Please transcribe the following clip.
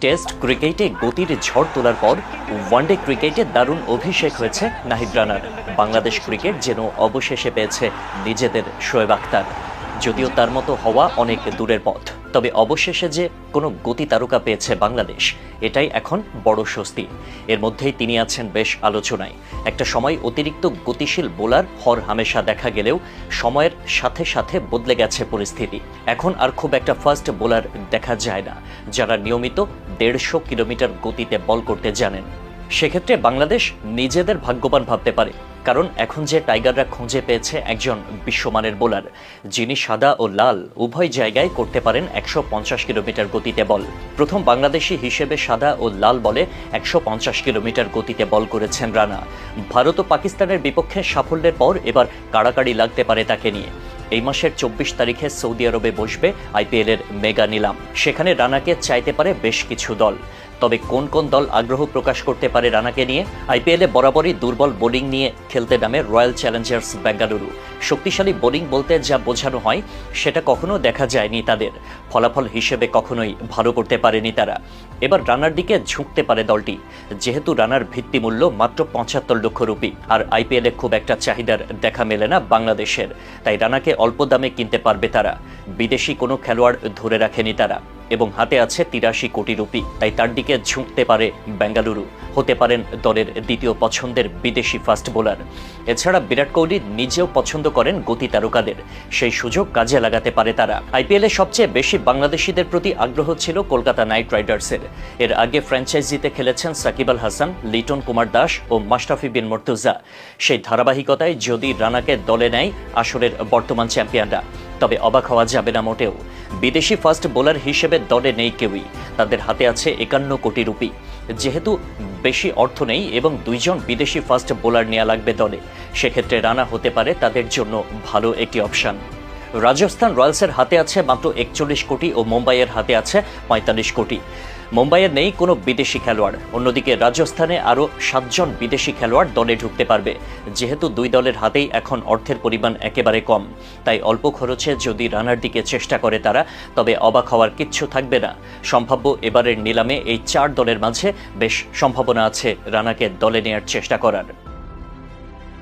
Test ক্রিকেটে গতির ঝড় তোলার পর ওয়ানডে ক্রিকেটে দারুণ অভিষেক হয়েছে নাহিদ রানার। বাংলাদেশ ক্রিকেট যেন অবশেষে পেয়েছে নিজেদের শোয়েব আখতার। যদিও তার মতো হওয়া অনেক দূরের পথ। তবে অবশেষে যে কোনো গতি তারকা পেয়েছে বাংলাদেশ, এটাই এখন বড় স্বস্তি। এর মধ্যেই তিনি আছেন বেশ আলোচনায়। একটা সময় অতিরিক্ত গতিশীল বোলার হর হামেশা দেখা গেলেও সময়ের সাথে সাথে বদলে গেছে পরিস্থিতি। এখন আর খুব একটা ফাস্ট বোলার দেখা যায় না, যারা নিয়মিত দেড়শো কিলোমিটার গতিতে বল করতে জানেন। সেক্ষেত্রে বাংলাদেশ নিজেদের ভাগ্যবান ভাবতে পারে। কারণ এখন যে টাইগাররা খুঁজে পেয়েছে একজন বিশ্বমানের বোলার, যিনি সাদা ও লাল, উভয় জায়গায় করতে পারেন একশো পঞ্চাশ কিলোমিটার গতিতে বল। প্রথম বাংলাদেশি হিসেবে সাদা ও লাল বলে একশো পঞ্চাশ কিলোমিটার গতিতে বল করেছেন রানা। ভারত ও পাকিস্তানের বিপক্ষে সাফল্যের পর এবার কাড়াকাড়ি লাগতে পারে তাকে নিয়ে। এই মাসের চব্বিশ তারিখে সৌদি আরবে বসবে আইপিএল এর মেগা নিলাম। সেখানে রানাকে চাইতে পারে বেশ কিছু দল। তবে কোন কোন দল আগ্রহ প্রকাশ করতে পারে রানাকে নিয়ে? আইপিএলে বরাবরই দুর্বল বোলিং নিয়ে খেলতে নামে রয়্যাল চ্যালেঞ্জার্স বেঙ্গালুরু শক্তিশালী বোলিং বলতে যা বোঝানো হয়, সেটা কখনো দেখা যায়নি তাদের। ফলাফল হিসেবে কখনোই ভালো করতে পারেনি তারা। এবার রানার দিকে ঝুঁকতে পারে দলটি। যেহেতু রানার ভিত্তিমূল্য মাত্র পঁচাত্তর লক্ষ রুপি, আর আইপিএলে খুব একটা চাহিদার দেখা মেলে না বাংলাদেশের। তাই রানাকে অল্প দামে কিনতে পারবে তারা। বিদেশি কোনো খেলোয়াড় ধরে রাখেনি তারা। এবং হাতে আছে তিরাশি কোটি রুপি। তাই তার দিকে ঝুঁকতে পারে বেঙ্গালুরু। হতে পারেন দলের দ্বিতীয় পছন্দের বিদেশি ফাস্ট বোলার। এছাড়া বিরাট কোহলি নিজেও পছন্দ করেন গতি তারকাদের। সেই সুযোগ কাজে লাগাতে পারে তারা। আইপিএলে সবচেয়ে বেশি বাংলাদেশিদের প্রতি আগ্রহ ছিল কলকাতা নাইট রাইডার্সের। এর আগে ফ্র্যাঞ্চাইজিতে খেলেছেন সাকিব আল হাসান, লিটন কুমার দাস ও মাস্টাফি বিন মর্তুজা। সেই ধারাবাহিকতায় যদি রানাকে দলে নেয় আসরের বর্তমান চ্যাম্পিয়নরা। তবে অবাক হওয়া যাবে না মোটেও। বিদেশি ফাস্ট বোলার হিসেবে দলে নেই কেউই। তাদের হাতে আছে একান্ন কোটি রুপি। যেহেতু বেশি অর্থ নেই এবং দুইজন বিদেশি ফাস্ট বোলার নেওয়া লাগবে দলে, সেক্ষেত্রে রানা হতে পারে তাদের জন্য ভালো একটি অপশান। রাজস্থান রয়্যালসের হাতে আছে মাত্র একচল্লিশ কোটি ও মুম্বাইয়ের হাতে আছে পঁয়তাল্লিশ কোটি। মুম্বাইয়ের নেই কোনো বিদেশি খেলোয়াড়। অন্যদিকে রাজস্থানে আরও সাতজন বিদেশি খেলোয়াড় দলে ঢুকতে পারবে। যেহেতু দুই দলের হাতেই এখন অর্থের পরিমাণ একেবারে কম। তাই অল্প খরচে যদি রানার দিকে চেষ্টা করে তারা, তবে অবাক হওয়ার কিচ্ছু থাকবে না। সম্ভাব্য এবারের নিলামে এই চার দলের মাঝে বেশ সম্ভাবনা আছে রানাকে দলে নেয়ার চেষ্টা করার।